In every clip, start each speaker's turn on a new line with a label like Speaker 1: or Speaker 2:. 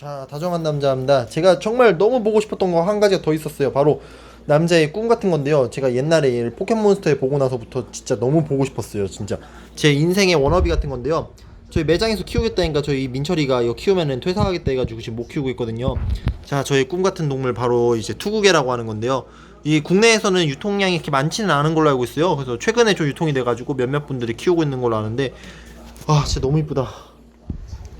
Speaker 1: 자, 다정한 남자입니다. 제가 정말 너무 보고 싶었던 거 한 가지가 더 있었어요. 바로 남자의 꿈 같은 건데요. 제가 옛날에 포켓몬스터에 보고 나서부터 진짜 너무 보고 싶었어요. 진짜 제 인생의 워너비 같은 건데요. 저희 매장에서 키우겠다니까 저희 민철이가 이거 키우면은 퇴사하겠다 해가지고 지금 못 키우고 있거든요. 자, 저의 꿈 같은 동물 바로 이제 투구개라고 하는 건데요. 이 국내에서는 유통량이 이렇게 많지는 않은 걸로 알고 있어요. 그래서 최근에 좀 유통이 돼가지고 몇몇 분들이 키우고 있는 걸로 아는데, 아, 진짜 너무 이쁘다.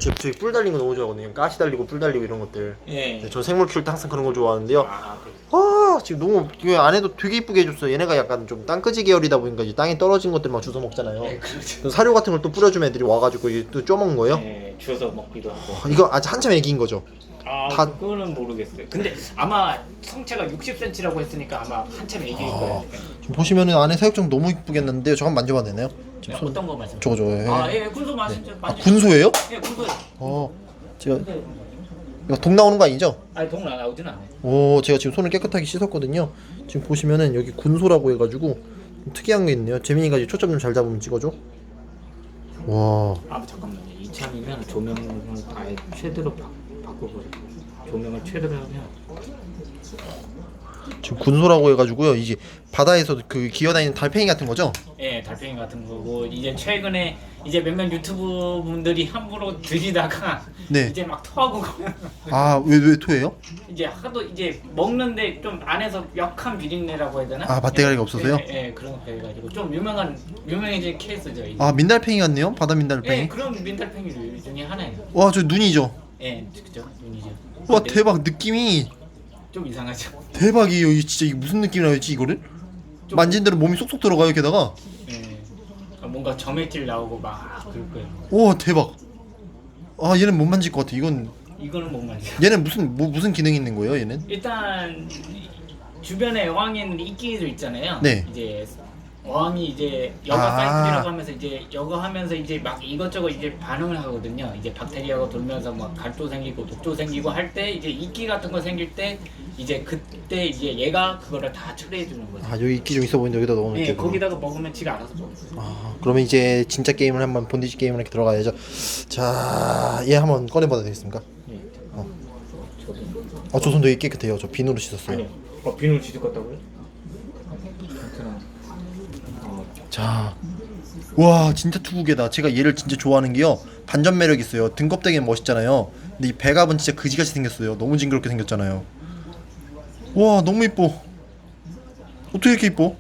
Speaker 1: 저, 저기 뿔 달린 거 너무 좋아하거든요. 가시 달리고 뿔 달리고 이런 것들.
Speaker 2: 예.
Speaker 1: 네, 저 생물 키울 때 항상 그런 거 좋아하는데요.
Speaker 2: 아, 그래.
Speaker 1: 아 지금 너무 이거 안에도 되게 이쁘게 해줬어요. 얘네가 약간 좀 땅끄지 계열이다 보니까 이제 땅에 떨어진 것들 막 주워 먹잖아요.
Speaker 2: 예, 그렇죠.
Speaker 1: 그래서 사료 같은 걸 또 뿌려주면 애들이 와가지고 이게 또 쪼먹는 거예요.
Speaker 2: 예, 주워서 먹기도 하고.
Speaker 1: 아, 이거 아직 한참 애기인 거죠.
Speaker 2: 아,
Speaker 1: 다-
Speaker 2: 그거는 모르겠어요. 근데 아마 성체가 60cm라고 했으니까 아마 한참 애기일 거예요.
Speaker 1: 지금 보시면은 안에 사육장 너무 이쁘겠는데요. 저거 한번 만져봐도 되나요?
Speaker 2: 네,
Speaker 1: 지금 손
Speaker 2: 어떤 거 말씀?
Speaker 1: 저거 저거. 예.
Speaker 2: 아, 예, 군소 마시죠.
Speaker 1: 아,
Speaker 2: 마시죠.
Speaker 1: 군소예요?
Speaker 2: 예, 군소.
Speaker 1: 어, 제가 이거 독 나오는 거 아니죠?
Speaker 2: 아니, 동나 나오진 않아요.
Speaker 1: 오, 제가 지금 손을 깨끗하게 씻었거든요. 지금 보시면은 여기 군소라고 해가지고 좀 특이한 게 있네요. 재민이가 이제 초점 좀 잘 잡으면 찍어줘. 와,
Speaker 2: 아, 잠깐만요. 이참이면 조명을 아예 최대로 바, 바꿔버리고 조명을 최대로 하면
Speaker 1: 지금 군소라고 해가지고요. 이제 바다에서 그 기어다니는 달팽이 같은 거죠?
Speaker 2: 예, 달팽이 같은 거고 이제 최근에 이제 몇몇 유튜브 분들이 함부로 들이다가
Speaker 1: 네.
Speaker 2: 이제 막 토하고 그러면
Speaker 1: 아, 왜 왜 토해요?
Speaker 2: 이제 하도 이제 먹는데 좀 안에서 역한 비린내라고 해야 되나?
Speaker 1: 아, 맛대가리가
Speaker 2: 예,
Speaker 1: 없어서요?
Speaker 2: 예, 예, 그런 거 해가지고 좀 유명한 유명해진 케이스죠. 이제.
Speaker 1: 아, 민달팽이 같네요. 바다
Speaker 2: 예,
Speaker 1: 민달팽이.
Speaker 2: 그런 민달팽이 중에 하나예요.
Speaker 1: 와, 저 눈이죠.
Speaker 2: 예, 그죠, 눈이죠.
Speaker 1: 와,
Speaker 2: 근데
Speaker 1: 대박. 느낌이
Speaker 2: 좀 이상하죠.
Speaker 1: 대박이에요. 이게 진짜 이게 무슨 느낌이라지 이거를? 만진 대로 몸이 쏙쏙 들어가요. 게다가.
Speaker 2: 예, 아, 뭔가 점액질 나오고 막 그럴 거예요.
Speaker 1: 와, 대박. 아, 얘는 못 만질 것 같아. 이건
Speaker 2: 이거는 못 만져.
Speaker 1: 얘는 무슨 뭐 무슨 기능이 있는 거예요? 얘는?
Speaker 2: 일단 주변에 어항인 이끼들 있잖아요.
Speaker 1: 네.
Speaker 2: 이제 어항이 이제 여가
Speaker 1: 아.
Speaker 2: 사이클이라고 하면서 이제 여가 하면서 이제 막 이것저것 이제 반응을 하거든요. 이제 박테리아가 돌면서 막 갈도 생기고 독도 생기고 할 때 이제 이끼 같은 거 생길 때 이제 그때 이제 얘가 그거를 다 처리해 주는 거죠.
Speaker 1: 아, 여기 이끼 좀 있어 보이는데 여기다 넣어
Speaker 2: 예,
Speaker 1: 놓을게요.
Speaker 2: 거기다가 먹으면 지가 알아서 먹어요.
Speaker 1: 아, 그러면 이제 진짜 게임을 한번 본디지 게임을 이렇게 들어가야죠. 자, 얘 한번 꺼내 봐도 되겠습니까?
Speaker 2: 예.
Speaker 1: 어.
Speaker 2: 저도.
Speaker 1: 아, 저 손 되게 깨끗해요. 저 비누로 씻었어요.
Speaker 2: 아니, 어 비누를 뒤집었다고요? 어,
Speaker 1: 자, 와 진짜 투구개다. 제가 얘를 진짜 좋아하는 게요. 반전 매력 있어요. 등껍데기는 멋있잖아요. 근데 이 배갑은 진짜 그지같이 생겼어요. 너무 징그럽게 생겼잖아요. 와 너무 이뻐. 어떻게 이렇게 이뻐?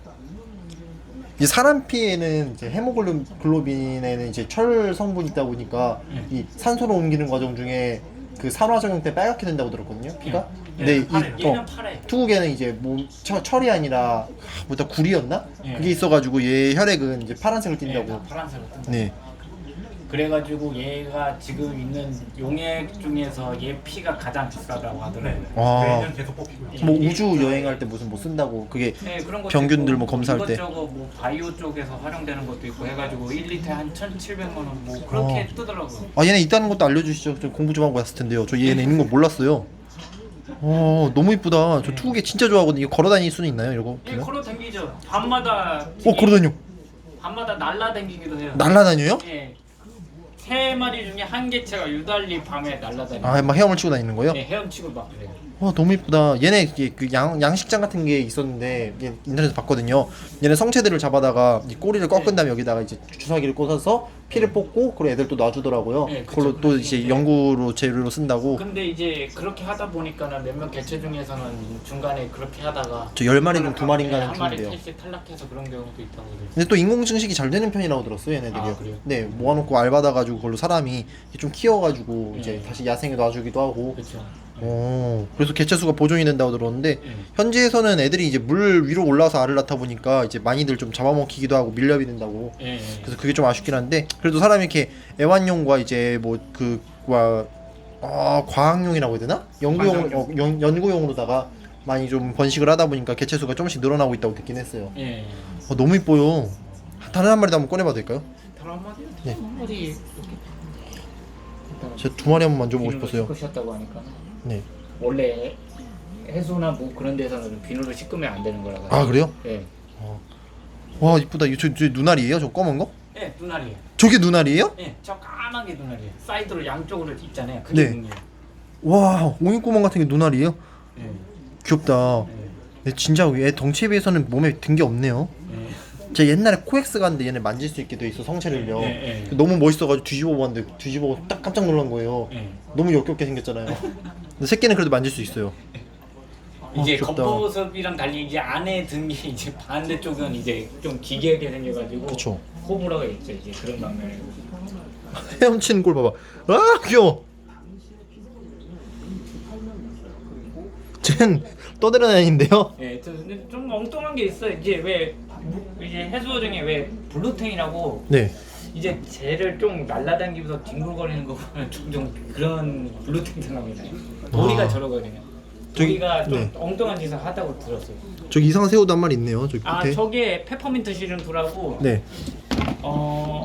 Speaker 1: 이 사람 피에는 이제 헤모글로빈에는 이제 철 성분이 있다 보니까 이 산소로 옮기는 과정 중에 그 산화 작용 때 빨갛게 된다고 들었거든요. 피가. 근데 이
Speaker 2: 파래.
Speaker 1: 어,
Speaker 2: 얘는 파래.
Speaker 1: 투구개는 이제 뭐 철, 철이 아니라 뭐다 굴이었나?
Speaker 2: 예.
Speaker 1: 그게 있어가지고 얘 혈액은 이제 파란색을
Speaker 2: 예,
Speaker 1: 띈다고.
Speaker 2: 다 파란색으로 뜬다.
Speaker 1: 네.
Speaker 2: 그래가지고 얘가 지금 있는 용액 중에서 얘 피가 가장 비싸다고 하더라고요.
Speaker 1: 와.
Speaker 3: 매년 계속 뽑히고
Speaker 1: 뭐
Speaker 2: 예,
Speaker 1: 우주
Speaker 2: 예.
Speaker 1: 여행할 때 무슨 뭐 쓴다고 그게
Speaker 2: 네, 그런 것도
Speaker 1: 병균들
Speaker 2: 있고,
Speaker 1: 뭐 검사할 때.
Speaker 2: 이것저것 뭐 바이오 쪽에서 활용되는 것도 있고 해가지고 1리터 한 1,700만 원 뭐 그렇게
Speaker 1: 어.
Speaker 2: 뜨더라고요.
Speaker 1: 아 얘네 있다는 것도 알려주시죠. 좀 공부 좀 하고 왔을 텐데요. 저 얘네 있는 거 몰랐어요. 어 너무 이쁘다. 저 투구개 진짜 좋아하거든요. 이거 걸어 다닐 수는 있나요? 이거?
Speaker 2: 예? 걸어 다니죠. 밤마다
Speaker 1: 어 걸어 다녀.
Speaker 2: 밤마다 날라다니기도 해요.
Speaker 1: 날라다녀요?
Speaker 2: 예. 세 마리 중에 한 개체가 유달리 밤에 날라다니고
Speaker 1: 아 막 헤엄을 치고 다니는 거예요?
Speaker 2: 예, 헤엄치고 막 그래요.
Speaker 1: 와 너무 이쁘다. 얘네 이게 그 양, 양식장 같은 게 있었는데 얘 인터넷에서 봤거든요. 얘네 성체들을 잡아다가 이 꼬리를 꺾은 다음에 여기다가 이제 주사기를 꽂아서 피를 뽑고 그리고 애들 또 놔주더라고요.
Speaker 2: 네, 그쵸.
Speaker 1: 그걸로 또 이제 연구로 재료로 쓴다고.
Speaker 2: 근데 이제 그렇게 하다 보니까는 몇몇 개체 중에서는 중간에 그렇게 하다가
Speaker 1: 저 열 마리 중두 마리인가는
Speaker 2: 한 마리
Speaker 1: 죽는데요.
Speaker 2: 탈씩 탈락해서 그런 경우도 있다고 그래요.
Speaker 1: 근데 또 인공 증식이 잘 되는 편이라고 들었어요, 얘네들이요.
Speaker 2: 아, 그래요?
Speaker 1: 네, 모아놓고 알 받아가지고 그걸로 사람이 좀 키워가지고 이제
Speaker 2: 음.
Speaker 1: 다시 야생에 놔주기도 하고.
Speaker 2: 그렇죠.
Speaker 1: 어, 그래서 개체 수가 보존이 된다고 들었는데
Speaker 2: 음.
Speaker 1: 현지에서는 애들이 이제 물 위로 올라와서 알을 낳다 보니까 이제 많이들 좀 잡아먹히기도 하고 밀렵이 된다고.
Speaker 2: 예, 예.
Speaker 1: 그래서 그게 좀 아쉽긴 한데 그래도 사람이 이렇게 애완용과 이제 뭐그와 아, 과학용이라고 해야 되나? 연구용 어, 연, 연구용으로다가 많이 좀 번식을 하다 보니까 개체 수가 조금씩 늘어나고 있다고 듣긴 했어요.
Speaker 2: 예.
Speaker 1: 어, 너무 이뻐요. 다른 한 마리도 한번 꺼내봐도 될까요?
Speaker 2: 다른 한 마리?
Speaker 1: 네.
Speaker 2: 한 마리 이렇게
Speaker 1: 제가 두 마리 한번 만져보고 싶었어요.
Speaker 2: 씻으셨다고 하니까
Speaker 1: 네.
Speaker 2: 원래 해수나 뭐 그런 데서는 비누로 씻으면 안 되는 거라.
Speaker 1: 아 그래요?
Speaker 2: 예.
Speaker 1: 와 이쁘다. 이거 저, 저 눈알이에요? 저 검은 거?
Speaker 2: 예, 눈알이에요.
Speaker 1: 저게 눈알이에요?
Speaker 2: 예, 저 까만 게 눈알이에요. 사이드로 양쪽으로 있잖아요. 그게
Speaker 1: 네.
Speaker 2: 눈이에요.
Speaker 1: 와 옹이구멍 같은 게 눈알이에요?
Speaker 2: 네.
Speaker 1: 귀엽다. 근데 진짜 얘 덩치에 비해서는 몸에 든 게 없네요.
Speaker 2: 네.
Speaker 1: 제가 옛날에 코엑스 갔는데 얘네 만질 수 있게 돼 있어 성체를요.
Speaker 2: 네, 네.
Speaker 1: 너무 멋있어가지고 뒤집어 봤는데 뒤집어 딱 깜짝 놀란 거예요.
Speaker 2: 네.
Speaker 1: 너무 역겹게 생겼잖아요. 근데 새끼는 그래도 만질 수 있어요.
Speaker 2: 이제
Speaker 1: 어, 귀엽다.
Speaker 2: 겉모습이랑 달리 이제 안에 등이 이제 반대쪽은 이제 좀 기괴하게 생겨가지고
Speaker 1: 그쵸.
Speaker 2: 호불호가 있죠 이제 그런 방면에
Speaker 1: 헤엄치는 꼴 봐봐. 아 귀여워. 쟨 떠들어다니는데요.
Speaker 2: 예, 좀, 근데 좀 엉뚱한 게 있어. 이제 왜 무- 이제 해수어 중에 왜 블루탱이라고
Speaker 1: 네.
Speaker 2: 이제 쟤를 좀 날라다니면서 뒹굴거리는 거 보면 종종 그런 블루탱 생각이 나요. 도리가
Speaker 1: 아.
Speaker 2: 저러거든요.
Speaker 1: 저기-
Speaker 2: 도리가 좀
Speaker 1: 네.
Speaker 2: 엉뚱한 짓을 하다고 들었어요.
Speaker 1: 저기 이상한 새우도 한 마리 있네요. 저기
Speaker 2: 아
Speaker 1: 끝에.
Speaker 2: 저게 페퍼민트 시즌2라고
Speaker 1: 네.
Speaker 2: 어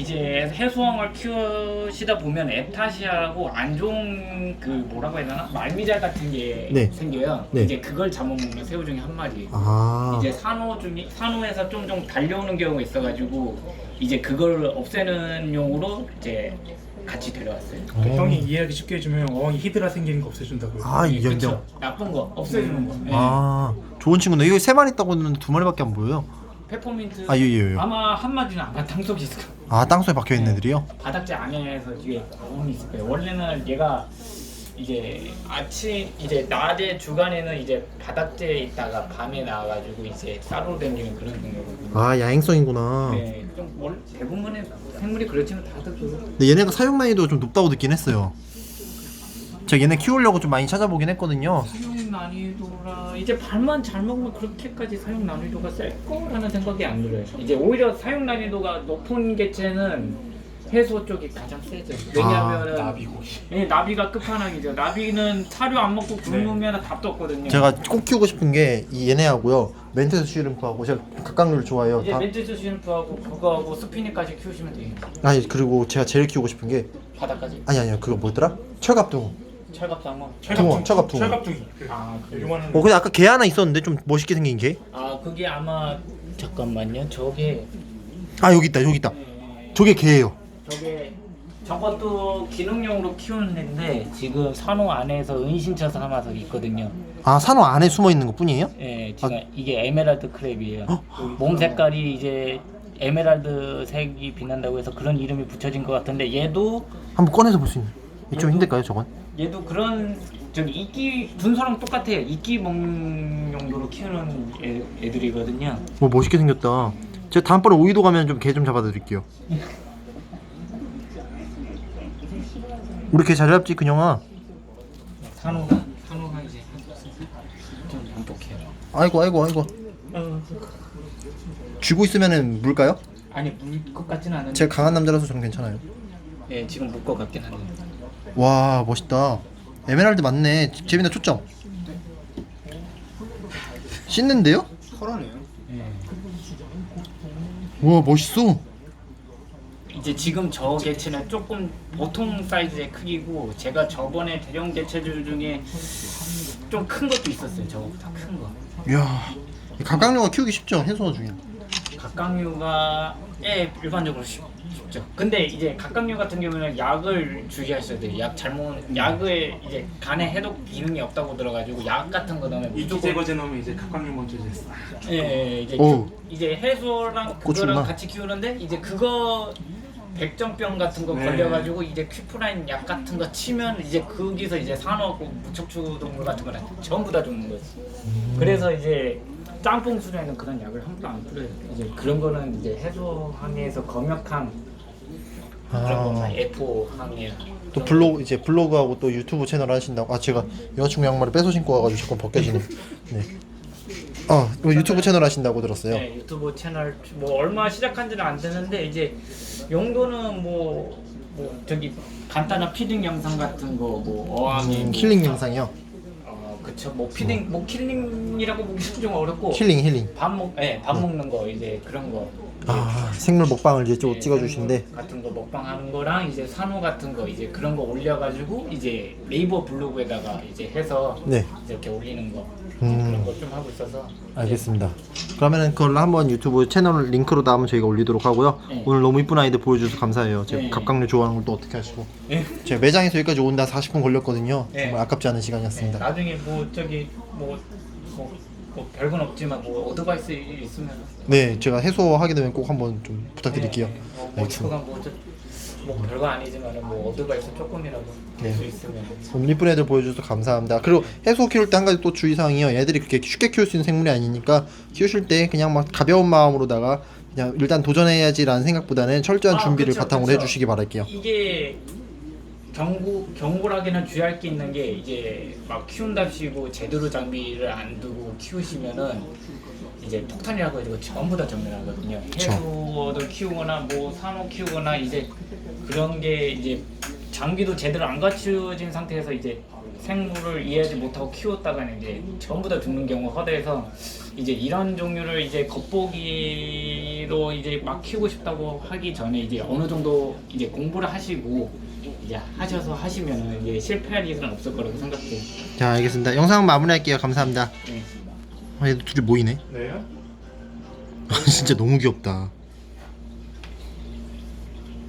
Speaker 2: 이제 해수왕을 키우시다 보면 에타시아라고 안 좋은 그 뭐라고 해야 되나 말미잘 같은 게
Speaker 1: 네.
Speaker 2: 생겨요.
Speaker 1: 네.
Speaker 2: 이제 그걸 잡아먹는 새우 중에 한 마리.
Speaker 1: 아.
Speaker 2: 이제 산호 중에 산호에서 좀 좀 달려오는 경우가 있어가지고 이제 그걸 없애는 용으로 이제 같이 데려왔어요.
Speaker 1: 어.
Speaker 3: 형이 이해하기 쉽게 해주면 어항이 히드라 생기는 거 없애준다고요.
Speaker 1: 아, 이
Speaker 2: 그쵸?
Speaker 1: 연병.
Speaker 2: 나쁜 거 없애주는 거. 예.
Speaker 1: 아, 좋은 친구네. 이거 세 마리 있다고 했는데 두 마리밖에 안 보여요.
Speaker 2: 페퍼민트.
Speaker 1: 아, 예, 예, 예.
Speaker 2: 아마 한 마리는 아마 땅속에 있을 거예요.
Speaker 1: 아, 땅속에 박혀 있는 애들이요?
Speaker 2: 바닥재 안에서 뒤에 구멍이 있을 거예요. 원래는 얘가 이제 아침 이제 낮에 주간에는 이제 바닥재에 있다가 밤에 나와가지고 이제 쌀로 댕기는 그런 경우거든요.
Speaker 1: 아, 야행성이구나.
Speaker 2: 네, 좀 원, 대부분의 생물이 그렇지만 다들 그렇고.
Speaker 1: 근데 얘네가 사용 난이도 좀 높다고 듣긴 했어요. 제가 얘네 키우려고 좀 많이 찾아보긴 했거든요.
Speaker 2: 사용 난이도라 이제 발만 잘 먹으면 그렇게까지 사용 난이도가 셀 거라는 생각이 안 들어요. 이제 오히려 사용 난이도가 높은 개체는 해소 쪽이 가장 세죠. 왜냐하면은
Speaker 3: 나비 고기.
Speaker 2: 예, 나비가 끝판왕이죠. 나비는 사료 안 먹고 굶으면 답도 없거든요.
Speaker 1: 제가 꼭 키우고 싶은 게 이 얘네하고요. 멘테스 슈림프하고 제가 각각류를 좋아해요.
Speaker 2: 이제
Speaker 1: 다.
Speaker 2: 멘티스 슈림프하고 그거하고 스피니까지 키우시면 돼요.
Speaker 1: 아니 그리고 제가 제일 키우고 싶은 게
Speaker 2: 바닥까지
Speaker 1: 아니 아니요 그거 뭐였더라? 철갑둥.
Speaker 2: 철갑상어.
Speaker 1: 붕어, 철갑 붕어.
Speaker 3: 철갑둥이. 그
Speaker 2: 아, 그래요?
Speaker 3: 요만한.
Speaker 1: 어 근데 아까 개 하나 있었는데 좀 멋있게 생긴 개?
Speaker 2: 아 그게 아마 잠깐만요. 저게
Speaker 1: 아 여기 있다 여기 있다.
Speaker 2: 예,
Speaker 1: 저게 개예요.
Speaker 2: 저게 저것도 기능용으로 키우는 애인데 지금 산호 안에서 은신처 삼아서 있거든요.
Speaker 1: 아 산호 안에 숨어 있는 것 뿐이에요?
Speaker 2: 예, 지금 이게 에메랄드 크랩이에요. 몸 색깔이 이제 에메랄드 색이 빛난다고 해서 그런 이름이 붙여진 것 같은데 얘도
Speaker 1: 한번 꺼내서 볼 수 있는. 좀 힘들까요 저건?
Speaker 2: 얘도 그런 저기 이끼 분소랑 똑같아요. 이끼 먹는 용도로 키우는 애, 애들이거든요.
Speaker 1: 뭐 멋있게 생겼다. 제가 다음번에 오이도 가면 좀 개 좀 잡아드릴게요. 우리 개 잘 잡지 근영아.
Speaker 2: 산호가 산호가 이제 좀 반복해요.
Speaker 1: 아이고 아이고 아이고. 쥐고 있으면은 물까요?
Speaker 2: 아니 물 것 같진 않은데.
Speaker 1: 제가 강한 남자라서 저는 괜찮아요.
Speaker 2: 예, 지금 물 것 같긴 한데.
Speaker 1: 와 멋있다. 에메랄드 맞네. 재민아 초점. 씻는데요?
Speaker 3: 털하네요.
Speaker 2: 예.
Speaker 1: 와 멋있어.
Speaker 2: 이제 지금 저 개체는 조금 보통 사이즈의 크기고 제가 저번에 대형 개체들 중에 좀 큰 것도 있었어요. 저거보다 큰 거.
Speaker 1: 이야. 이 각각류가 키우기 쉽죠 해소 중에.
Speaker 2: 각각류가 예 일반적으로 쉽, 쉽죠. 근데 이제 각각류 같은 경우는 약을 주의하셔야 돼요. 약 잘못 약을 이제 간에 해독 기능이 없다고 들어가지고 약 같은 거 넣으면
Speaker 3: 이기
Speaker 2: 무조건
Speaker 3: 제거제 넣으면 이제 각각류 먼저 이제 싹.
Speaker 2: 예, 예 이제. 그- 이제 해소랑
Speaker 1: 고추구나.
Speaker 2: 그거랑 같이 키우는데 이제 그거 백전병 같은 거
Speaker 3: 네.
Speaker 2: 걸려가지고 이제 퀴프라인 약 같은 거 치면 이제 거기서 이제 산호하고 무척추 동물 같은 거는 전부 다 죽는 거지. 그래서 이제 짬뽕 수련에는 그런 약을 함부로 안 뿌려요. 이제 그런 거는 이제 해소 항해에서 검역항 그런
Speaker 1: 아.
Speaker 2: F 항해.
Speaker 1: 또 블로그 이제 블로그하고 또 유튜브 채널 하신다고 아 제가 여자친구 양말을 뺏어 신고 와가지고 자꾸 벗겨지네 네. 아뭐 유튜브 채널 하신다고 들었어요
Speaker 2: 네, 유튜브 채널 뭐 얼마 시작한지는 안 되는데 이제 용도는 뭐, 뭐 저기 간단한 피딩 영상 같은 거 뭐 어항이
Speaker 1: 음,
Speaker 2: 뭐,
Speaker 1: 힐링 영상이요
Speaker 2: 어 그쵸. 뭐 피딩 뭐 킬링이라고 보기 좀 어렵고
Speaker 1: 힐링 힐링.
Speaker 2: 밥 먹 예, 밥 먹는 거 이제 그런 거
Speaker 1: 아 생물 먹방을 이제 좀
Speaker 2: 예,
Speaker 1: 찍어 주신데
Speaker 2: 같은 거 먹방하는 거랑 이제 산호 같은 거 이제 그런 거 올려가지고 이제 네이버 블로그에다가 이제 해서
Speaker 1: 네
Speaker 2: 이렇게 올리는 거
Speaker 1: 음.
Speaker 2: 그런 거 좀 하고 있어서
Speaker 1: 알겠습니다. 그러면은 그걸로 한번 유튜브 채널 링크로 다음은 저희가 올리도록 하고요.
Speaker 2: 네.
Speaker 1: 오늘 너무 이쁜 아이들 보여주셔서 감사해요. 제가
Speaker 2: 네.
Speaker 1: 갑각류 좋아하는 걸 또 어떻게 하시고.
Speaker 2: 네.
Speaker 1: 제가 매장에서 여기까지 온다 40분 걸렸거든요.
Speaker 2: 네.
Speaker 1: 정말 아깝지 않은
Speaker 2: 네,
Speaker 1: 시간이었습니다.
Speaker 2: 나중에 뭐 저기 뭐, 뭐, 뭐 별건 없지만 뭐 어드바이스 있으면
Speaker 1: 네, 제가 해소하게 되면 꼭 한번 좀 부탁드릴게요.
Speaker 2: 네, 뭐, 뭐
Speaker 1: 알겠습니다.
Speaker 2: 그건 뭐, 저, 뭐 별거 아니지만 뭐 어드바이스 조금이라도 될
Speaker 1: 네.
Speaker 2: 수 있으면
Speaker 1: 오늘 이쁜 애들 보여주셔서 감사합니다. 그리고 해소 키울 때 한 가지 또 주의사항이요. 애들이 그렇게 쉽게 키울 수 있는 생물이 아니니까 키우실 때 그냥 막 가벼운 마음으로다가 그냥 일단 도전해야지라는 생각보다는 철저한
Speaker 2: 아,
Speaker 1: 준비를
Speaker 2: 그쵸,
Speaker 1: 바탕으로
Speaker 2: 그쵸.
Speaker 1: 해주시기 바랄게요.
Speaker 2: 이게 경고 경고라기는 주의할 게 있는 게 이제 막 키운답시고 제대로 장비를 안 두고 키우시면은 이제 폭탄이라고 해가지고 전부 다 전멸하거든요.
Speaker 1: 그쵸.
Speaker 2: 해수어를 키우거나 뭐 산호 키우거나 이제 그런 게 이제 장비도 제대로 안 갖추어진 상태에서 이제 생물을 이해하지 못하고 키웠다가는 이제 전부 다 죽는 경우가 허다해서 이제 이런 종류를 이제 겉보기로 이제 막 키우고 싶다고 하기 전에 이제 어느 정도 이제 공부를 하시고 이제 하셔서 하시면은 이제 실패할 일은 없을 거라고 생각해요.
Speaker 1: 자, 알겠습니다. 영상 마무리할게요. 감사합니다.
Speaker 2: 네.
Speaker 1: 아, 얘들 둘이 모이네.
Speaker 3: 네.
Speaker 1: 진짜 너무 귀엽다.